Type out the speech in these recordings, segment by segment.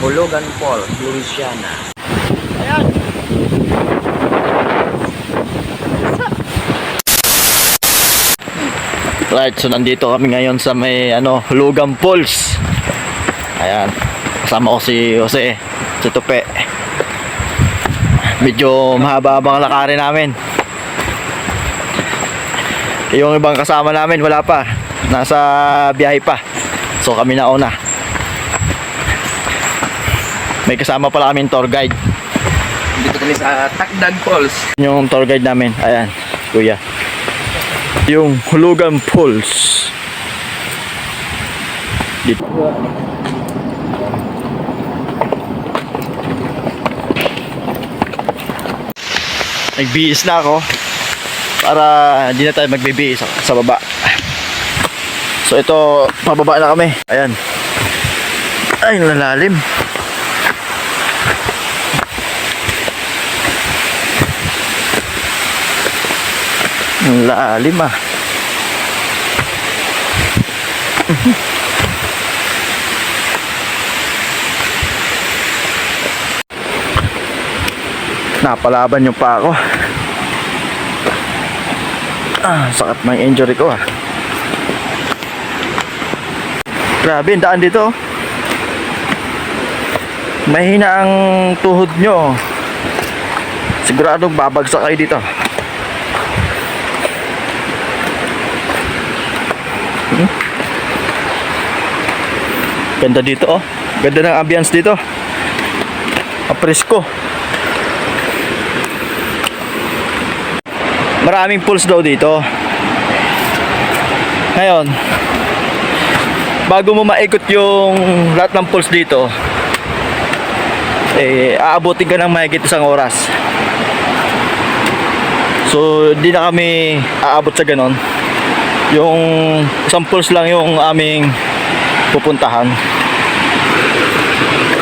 Hulugan Fall, Louisiana. Ayan. Right, so nandito kami ngayon sa may ano, Hulugan Falls. Ayan. Kasama ko si Jose, si Tupe. Medyo mahaba-habang lakarin namin. Yung ibang kasama namin wala pa. Nasa biyahe pa. So kami na una. May kasama pala kaming tour guide. Dito kami sa Takdag Falls. Yung tour guide namin. Ayan, kuya. Yung Hulugan Falls. Dito. Nagbihis na ako para hindi na tayo magbibihis sa, sa baba. So ito, pababa na kami. Ayan. Ay, nalalim. Ang lalim ah. Napalaban yung pa ako. Ah, sakat ng injury ko ah. Grabe, ang daan dito. oh. Mahina ang tuhod nyo. Siguradong babagsak kayo dito. Ganda dito oh. Ganda ng ambience dito. Apresko. Maraming pools daw dito. Ngayon, bago mo maikot yung lahat ng pools dito, eh, aabutin ka ng mahigit isang oras. So, di na kami aabot sa ganon. Yung pools lang yung aming pupuntahan.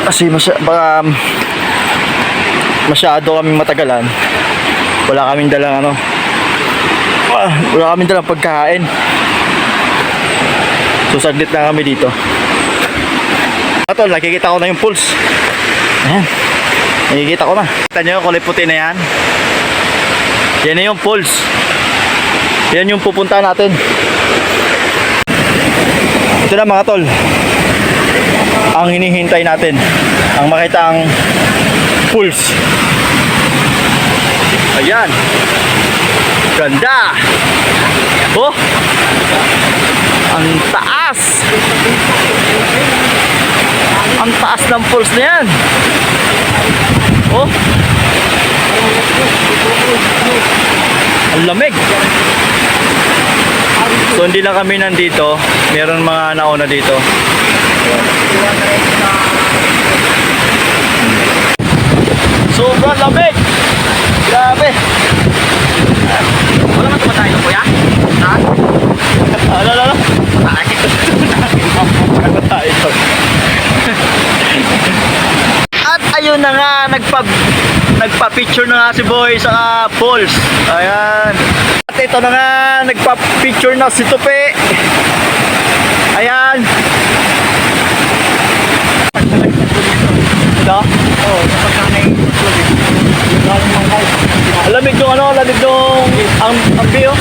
Kasi masya, baka masyado kaming matagalan. Wala kaming dalang ano. ah, Wala kaming dalang pagkain. So saglit na kami dito. Atol, nakikita ko na yung pulse. Ayan. Nakikita ko na. Kita nyo yung kulay puti na yan? Yan na yung pulse. Yan yung pupunta natin. Ito na mga tol. Ang hinihintay natin. Ang makita ang pulse. Ayan. Ganda. Oh. Ang taas. Ang taas ng pulse na yan. Oh. Ang lamig. So hindi lang kami nandito, meron mga nauna dito. Sobrang lamig! Grabe! Wala man tumatay no, kuya? Ha? Ano, ano, ano? Ano tayo? At ayun na nga, nagpa, nagpa-picture na nga si Boy sa Falls. Ayan. At ito na nga, nagpa-picture na si Tupi. Ayan. Ito? Oo, kapag kanay Lamig yung ano, lamig yung ang, ang view.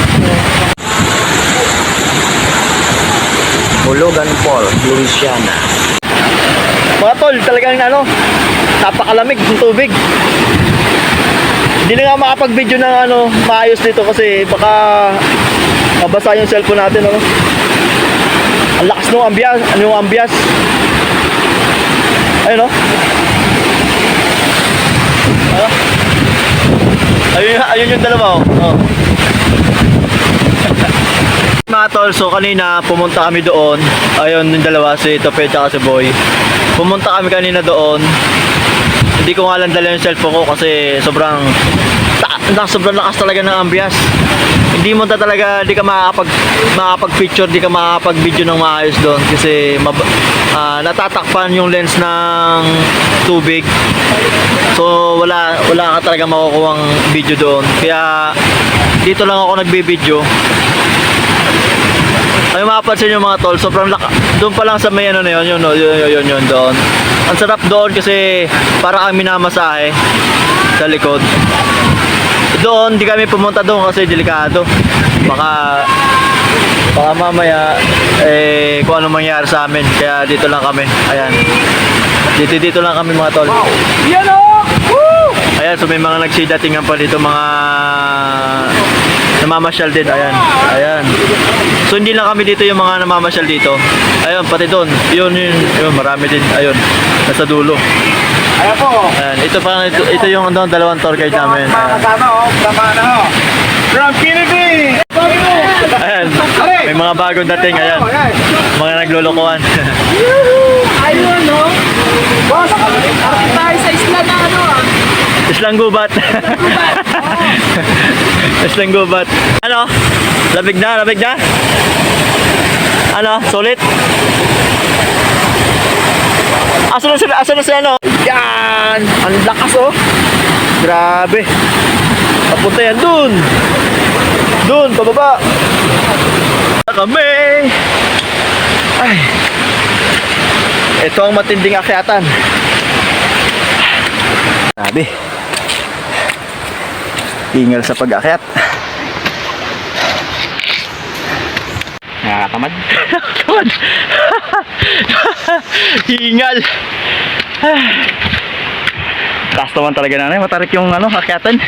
Hulugan Fall, Louisiana. Mga tol, talagang ano, napakalamig ng tubig. Hindi na nga makapag-video ng ano, maayos dito kasi baka mabasa yung cellphone natin, ano. Ang lakas ng ambias, ano yung ambias. Ayun, no? Ano? Ayun, ayun yung dalawa, oh. oh. Mga tol, so kanina pumunta kami doon. Ayun yung dalawa, si Tope at si Boy. Pumunta kami kanina doon. Hindi ko nga lang dala yung cellphone ko kasi sobrang na, sobrang lakas talaga ng ambias. Hindi mo ta talaga, di ka makakapag, makakapag-picture, di ka makakapag-video ng maayos doon kasi mab- ah, natatakpan yung lens ng tubig. So wala wala ka talaga makukuha video doon. Kaya dito lang ako nagbi-video. Ay mapapansin yung mga tol, sobrang laka. Doon pa lang sa may ano na yun, yun, yun, yun, yun, yun doon. Ang sarap doon kasi para kami minamasahe sa likod. Doon, di kami pumunta doon kasi delikado. Baka baka mamaya eh kung ano mangyari sa amin. Kaya dito lang kami. Ayan. Dito dito lang kami mga tol. Yan o! Woo! Ayan, so may mga nagsidatingan pa dito mga namamasyal din. Ayan. Ayan. So hindi lang kami dito yung mga namamasyal dito. Ayun, pati doon. Yun, yun, yun, marami din. Ayun, nasa dulo. Ayan po. Ayan, ito pa ito, ito yung ano, dalawang tour guide namin. Mga Ayan. kasama o. Kasama na o. From Philippines! Ayan. May mga bagong dating, ayan. Mga naglulukuhan. Ayun no? Boss, tayo sa isla na ano. Islang gubat. Islang gubat. Ano? Labig na, labig na? Ano? Sulit? Asa na sila, asa na sila, ano? Yan! Ang lakas, oh! Grabe! Papunta yan dun! Dun, pababa! Kami! Ay! Ito ang matinding akyatan. Grabe. Ingal sa pag-akyat. Nakakamad. Nakakaman. Hingal. Taas naman talaga nanay. Matarik yung ano, akyatan.